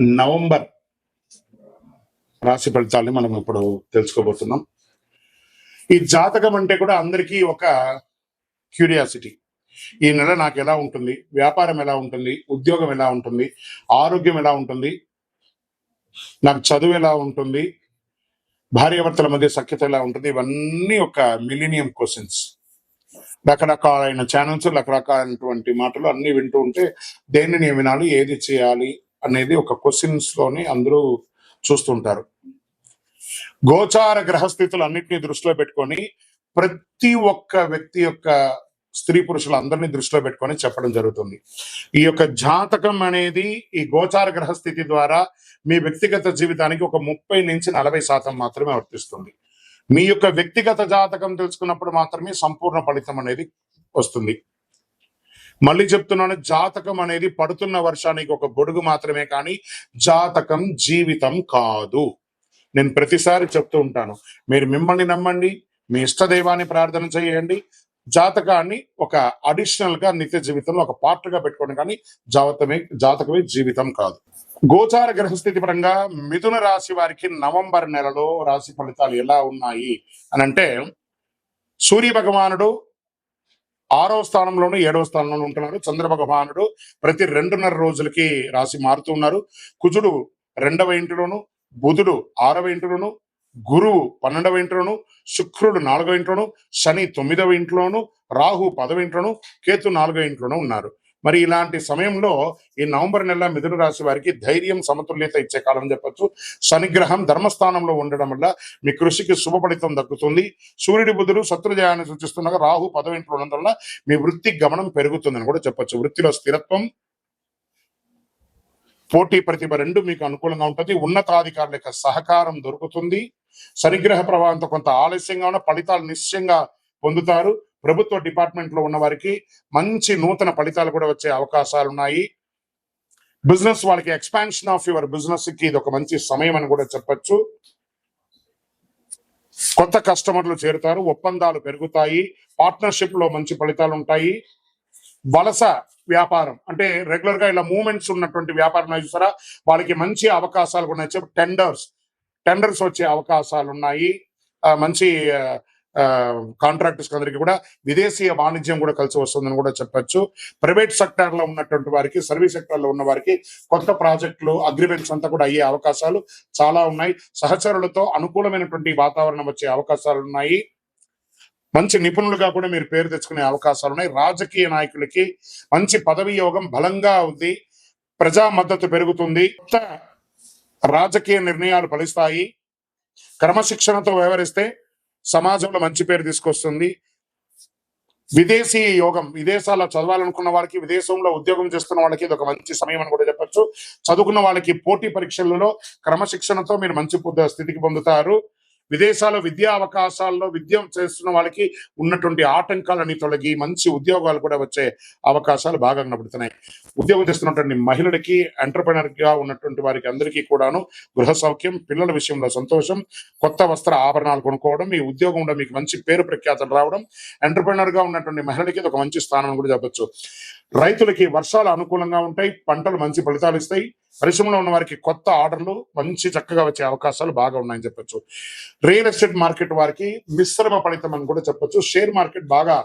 November రాశి ఫలితాలని మనం ఇప్పుడు తెలుసుకోబోతున్నాం. ఈ జాతకం అంటే కూడా అందరికీ ఒక క్యూరియాసిటీ. ఈ నెల నాకు ఎలా ఉంటుంది? వ్యాపారం ఎలా ఉంటుంది? ఉద్యోగం ఎలా ఉంటుంది? ఆరోగ్యం ఎలా ఉంటుంది? నాకు చదువు ఎలా ఉంటుంది? భార్యాభర్తల మధ్య సఖ్యత ఎలా ఉంటుంది? ఇవన్నీ ఒక మిలీనియం క్వశ్చన్స్. రకరకాలైన ఛానల్స్ రకరకాలైనటువంటి మాటలు అన్ని వింటూ ఉంటే దేన్ని నేను వినాలి ఏది చేయాలి అనేది ఒక క్వశ్చన్స్లోని అందరూ చూస్తుంటారు. గోచార గ్రహస్థితులు అన్నింటినీ దృష్టిలో పెట్టుకొని ప్రతి ఒక్క వ్యక్తి యొక్క స్త్రీ పురుషులు అందరినీ దృష్టిలో పెట్టుకొని చెప్పడం జరుగుతుంది. ఈ యొక్క జాతకం అనేది ఈ గోచార గ్రహస్థితి ద్వారా మీ వ్యక్తిగత జీవితానికి ఒక ముప్పై నుంచి నలభై శాతం మాత్రమే వర్తిస్తుంది. మీ యొక్క వ్యక్తిగత జాతకం తెలుసుకున్నప్పుడు మాత్రమే సంపూర్ణ ఫలితం అనేది వస్తుంది. మళ్ళీ చెప్తున్నాను జాతకం అనేది పడుతున్న వర్షానికి ఒక గొడుగు మాత్రమే కానీ జాతకం జీవితం కాదు. నేను ప్రతిసారి చెప్తూ ఉంటాను మీరు మిమ్మల్ని నమ్మండి మీ ఇష్టదైవాన్ని ప్రార్థన చేయండి. జాతకాన్ని ఒక అడిషనల్గా నిత్య జీవితంలో ఒక పార్ట్గా పెట్టుకోండి కానీ జాతమే జాతకమే జీవితం కాదు. గోచార గ్రహస్థితి పరంగా మిథున రాశి వారికి నవంబర్ నెలలో రాశి ఫలితాలు ఎలా ఉన్నాయి? అని అంటే సూర్య భగవానుడు ఆరో స్థానంలోను ఏడవ స్థానంలోనూ ఉంటున్నారు. చంద్ర భగవానుడు ప్రతి రెండున్నర రోజులకి రాసి మారుతూ ఉన్నారు. కుజుడు రెండవ ఇంటిలోను బుధుడు ఆరవ ఇంటిలోను గురువు పన్నెండవ ఇంట్లోను శుక్రుడు నాలుగవ ఇంట్లోను శని తొమ్మిదవ ఇంట్లోను రాహు పదవ ఇంట్లోను కేతు నాలుగవ ఇంట్లోనూ ఉన్నారు. మరి ఇలాంటి సమయంలో ఈ నవంబర్ నెల మిథున రాశి వారికి ధైర్యం సమతుల్యత ఇచ్చే కాలం చెప్పచ్చు. శనిగ్రహం ధర్మస్థానంలో ఉండడం వల్ల మీ కృషికి శుభ ఫలితం దక్కుతుంది. సూర్యుడి బుధుడు శత్రుజయాన్ని సూచిస్తుండగా రాహు పదవింట్లో ఉండడం వల్ల మీ వృత్తి గమనం పెరుగుతుందని కూడా చెప్పొచ్చు. వృత్తిలో స్థిరత్వం పోటీ ప్రతిభ రెండు మీకు అనుకూలంగా ఉంటుంది. ఉన్నతాధికారుల యొక్క సహకారం దొరుకుతుంది. శనిగ్రహ ప్రభావంతో కొంత ఆలస్యంగా ఉన్న ఫలితాలు నిశ్చయంగా పొందుతారు. ప్రభుత్వ డిపార్ట్మెంట్లో ఉన్న వారికి మంచి నూతన ఫలితాలు కూడా వచ్చే అవకాశాలు ఉన్నాయి బిజినెస్ వాళ్ళకి ఎక్స్పాన్షన్ ఆఫ్ యువర్ బిజినెస్కి ఇది ఒక మంచి సమయం అని కూడా చెప్పొచ్చు. కొత్త కస్టమర్లు చేరుతారు ఒప్పందాలు పెరుగుతాయి పార్ట్నర్షిప్లో మంచి ఫలితాలు ఉంటాయి వలస వ్యాపారం అంటే రెగ్యులర్గా ఇలా మూమెంట్స్ ఉన్నటువంటి వ్యాపారం చూసారా వాళ్ళకి మంచి అవకాశాలు కూడా ఉన్నాయి టెండర్స్ టెండర్స్ వచ్చే అవకాశాలు ఉన్నాయి ఆ, మంచి కాంట్రాక్టర్స్ అందరికీ కూడా విదేశీయ వాణిజ్యం కూడా కలిసి వస్తుందని కూడా చెప్పొచ్చు. ప్రైవేట్ సెక్టార్లో ఉన్నటువంటి వారికి సర్వీస్ సెక్టార్లో ఉన్న వారికి కొత్త ప్రాజెక్టులు అగ్రిమెంట్స్ అంతా కూడా అయ్యే అవకాశాలు చాలా ఉన్నాయి. సహచరులతో అనుకూలమైనటువంటి వాతావరణం వచ్చే అవకాశాలు ఉన్నాయి. మంచి నిపుణులుగా కూడా మీరు పేరు తెచ్చుకునే అవకాశాలు ఉన్నాయి. రాజకీయ నాయకులకి మంచి పదవి యోగం బలంగా ఉంది. ప్రజా మద్దతు పెరుగుతుంది. కొత్త రాజకీయ నిర్ణయాలు ఫలిస్తాయి. క్రమశిక్షణతో వ్యవహరిస్తే సమాజంలో మంచి పేరు తీసుకొస్తుంది. విదేశీ యోగం విదేశాల్లో చదవాలనుకున్న వాళ్ళకి విదేశంలో ఉద్యోగం చేస్తున్న వాళ్ళకి ఇది ఒక మంచి సమయం అని కూడా చెప్పచ్చు. చదువుకున్న వాళ్ళకి పోటీ పరీక్షలలో క్రమశిక్షణతో మీరు మంచి స్థితికి పొందుతారు. విదేశాల్లో విద్యా అవకాశాల్లో విద్య చేస్తున్న వాళ్ళకి ఉన్నటువంటి ఆటంకాలని తొలగి మంచి ఉద్యోగాలు కూడా వచ్చే అవకాశాలు బాగా కనబడుతున్నాయి. ఉద్యోగం చేస్తున్నటువంటి మహిళలకి ఎంటర్ప్రినర్గా ఉన్నటువంటి వారికి అందరికీ కూడాను గృహ సౌఖ్యం పిల్లల విషయంలో సంతోషం కొత్త వస్త్ర ఆభరణాలు కొనుక్కోవడం మీ ఉద్యోగంలో మీకు మంచి పేరు ప్రఖ్యాతలు రావడం ఎంటర్ప్రినర్గా ఉన్నటువంటి మహిళలకి ఇది ఒక మంచి స్థానం కూడా చెప్పచ్చు. రైతులకి వర్షాలు అనుకూలంగా ఉంటాయి పంటలు మంచి ఫలితాలు ఇస్తాయి. పరిశ్రమలో ఉన్న వారికి కొత్త ఆర్డర్లు మంచి చక్కగా వచ్చే అవకాశాలు బాగా ఉన్నాయని చెప్పొచ్చు. రియల్ ఎస్టేట్ మార్కెట్ వారికి మిశ్రమ ఫలితం అని కూడా చెప్పొచ్చు. షేర్ మార్కెట్ బాగా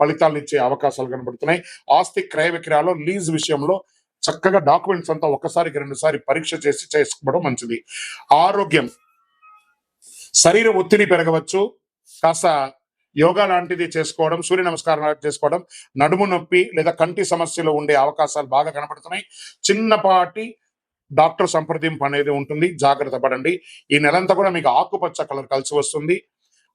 ఫలితాలను ఇచ్చే అవకాశాలు కనబడుతున్నాయి. ఆస్తి క్రయ విక్రయాలు లీజ్ విషయంలో చక్కగా డాక్యుమెంట్స్ అంతా ఒకసారికి రెండుసారి పరీక్ష చేసి చేసుకోవడం మంచిది. ఆరోగ్యం. శరీర ఒత్తిడి పెరగవచ్చు. కాస్త యోగా లాంటిది చేసుకోవడం సూర్య నమస్కారం చేసుకోవడం నడుము నొప్పి లేదా కంటి సమస్యలు ఉండే అవకాశాలు బాగా కనబడుతున్నాయి. చిన్నపాటి డాక్టర్ సంప్రదింపు అనేది ఉంటుంది. జాగ్రత్త పడండి. ఈ నెలంతా కూడా మీకు ఆకుపచ్చ కలర్ కలిసి వస్తుంది.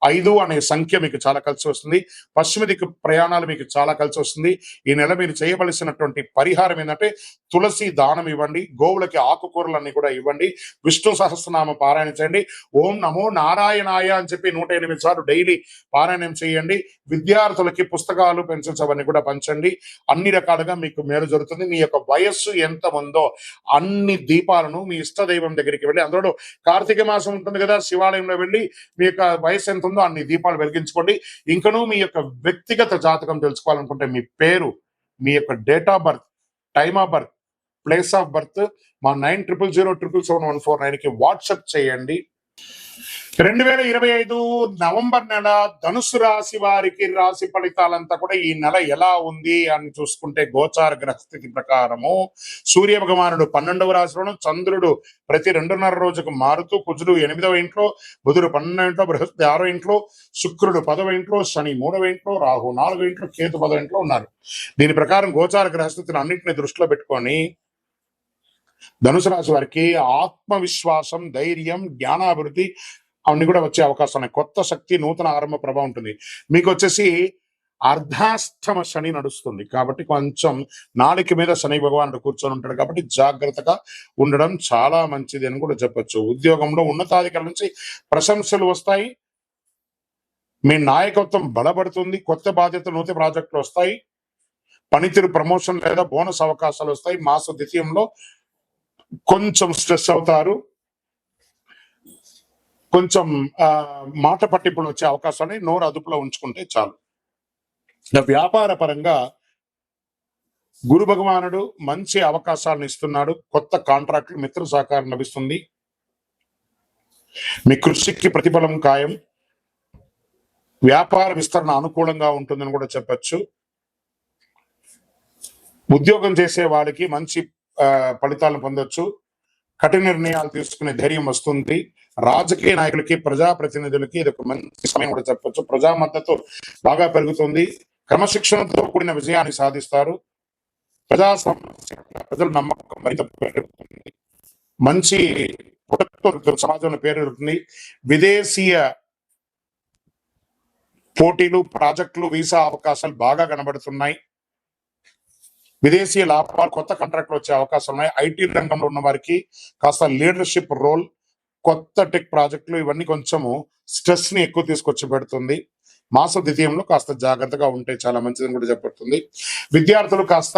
ఐదు అనే సంఖ్య మీకు చాలా కలిసి వస్తుంది. పశ్చిమ దిక్కు ప్రయాణాలు మీకు చాలా కలిసి వస్తుంది. ఈ నెల మీరు చేయవలసినటువంటి పరిహారం ఏంటంటే తులసి దానం ఇవ్వండి. గోవులకి ఆకుకూరలన్నీ కూడా ఇవ్వండి. విష్ణు సహస్రనామ పారాయణ చేయండి. ఓం నమో నారాయణాయ అని చెప్పి నూట ఎనిమిది సార్లు డైలీ పారాయణం చేయండి. విద్యార్థులకి పుస్తకాలు పెన్సిల్స్ అవన్నీ కూడా పంచండి. అన్ని రకాలుగా మీకు మేలు జరుగుతుంది. మీ యొక్క వయస్సు ఎంత ఉందో అన్ని దీపాలను మీ ఇష్ట దైవం దగ్గరికి వెళ్ళి అందులో కార్తీక మాసం ఉంటుంది కదా శివాలయంలో వెళ్ళి మీ యొక్క వయసు ఎంత ఉందో అన్ని దీపాలు వెలిగించుకోండి. ఇంకనూ మీ యొక్క వ్యక్తిగత జాతకం తెలుసుకోవాలనుకుంటే మీ పేరు మీ యొక్క date of birth time of birth place of birth మా nine triple zero triple seven one four నైన్కి చేయండి. రెండు వేల ఇరవై ఐదు నవంబర్ నెల ధనుసు రాశి వారికి రాశి ఫలితాలంతా కూడా ఈ నెల ఎలా ఉంది అని చూసుకుంటే గోచార గ్రహస్థితి ప్రకారము సూర్య భగవానుడు పన్నెండవ రాశిలోను చంద్రుడు ప్రతి రెండున్నర రోజుకు మారుతూ కుజుడు ఎనిమిదవ ఇంట్లో బుధుడు పన్నెండవ ఇంట్లో బృహస్పతి ఆరో ఇంట్లో శుక్రుడు పదవ ఇంట్లో శని మూడవ ఇంట్లో రాహు నాలుగో ఇంట్లో కేతు పదవ ఇంట్లో ఉన్నారు. దీని ప్రకారం గోచార గ్రహస్థితిని అన్నింటిని దృష్టిలో పెట్టుకొని ధనుసు రాశి వారికి ఆత్మవిశ్వాసం ధైర్యం జ్ఞానాభివృద్ధి అవన్నీ కూడా వచ్చే అవకాశం ఉన్నాయి. కొత్త శక్తి నూతన ఆరంభ ప్రభావం ఉంటుంది. మీకు వచ్చేసి అర్ధాష్టమ శని నడుస్తుంది. కాబట్టి కొంచెం నాలుక మీద శని భగవానుడు కూర్చొని ఉంటాడు కాబట్టి జాగ్రత్తగా ఉండడం చాలా మంచిది అని కూడా చెప్పొచ్చు. ఉద్యోగంలో ఉన్నతాధికారుల నుంచి ప్రశంసలు వస్తాయి. మీ నాయకత్వం బలపడుతుంది. కొత్త బాధ్యతలు నూతన ప్రాజెక్టులు వస్తాయి. పనితీరు ప్రమోషన్ లేదా బోనస్ అవకాశాలు వస్తాయి. మాస ద్వితీయంలో కొంచెం స్ట్రెస్ అవుతారు. కొంచెం మాట పట్టింపులు వచ్చే అవకాశాన్ని నోరు అదుపులో ఉంచుకుంటే చాలు. వ్యాపార పరంగా గురు భగవానుడు మంచి అవకాశాలను ఇస్తున్నాడు. కొత్త కాంట్రాక్టులు మిత్ర సహకారం లభిస్తుంది. మీ కృషికి ప్రతిఫలం ఖాయం. వ్యాపార విస్తరణ అనుకూలంగా ఉంటుందని కూడా చెప్పచ్చు. ఉద్యోగం చేసే వాళ్ళకి మంచి ఫలితాలను పొందొచ్చు. కఠిన నిర్ణయాలు తీసుకునే ధైర్యం వస్తుంది. రాజకీయ నాయకులకి ప్రజాప్రతినిధులకి ఇది ఒక మంచి సమయం కూడా చెప్పచ్చు. ప్రజా మద్దతు బాగా పెరుగుతుంది. క్రమశిక్షణతో కూడిన విజయాన్ని సాధిస్తారు. ప్రజా ప్రజల నమ్మకం మరింత పెరుగుతుంది. మంచి సమాజంలో పేరు పెరుగుతుంది. విదేశీయ పోటీలు ప్రాజెక్టులు వీసా అవకాశాలు బాగా కనబడుతున్నాయి. విదేశీ లాభాలు కొత్త కాంట్రాక్ట్లు వచ్చే అవకాశాలు ఉన్నాయి. ఐటీ రంగంలో ఉన్న వారికి కాస్త లీడర్షిప్ రోల్ కొత్త టెక్ ప్రాజెక్టులు ఇవన్నీ కొంచెము స్ట్రెస్ని ఎక్కువ తీసుకొచ్చి పెడుతుంది. మాస ద్వితీయంలో కాస్త జాగ్రత్తగా ఉంటే చాలా మంచిదని కూడా చెప్పబడుతుంది. విద్యార్థులు కాస్త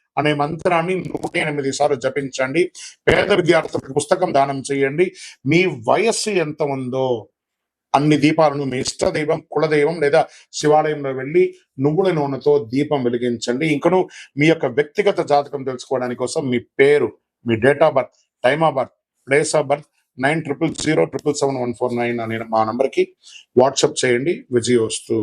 అనే మంత్రాన్ని నూట ఎనిమిది సార్లు జపించండి. పేద విద్యార్థులకు పుస్తకం దానం చేయండి. మీ వయస్సు ఎంత ఉందో అన్ని దీపాలను మీ ఇష్ట దైవం కులదైవం లేదా శివాలయంలో వెళ్ళి నువ్వుల నూనెతో దీపం వెలిగించండి. ఇంకను మీ యొక్క వ్యక్తిగత జాతకం తెలుసుకోవడానికి కోసం మీ పేరు మీ date of birth time of birth place of birth nine triple zero triple seven one four nine అనే మా నంబర్కి వాట్సాప్ చేయండి. విజయోస్తు.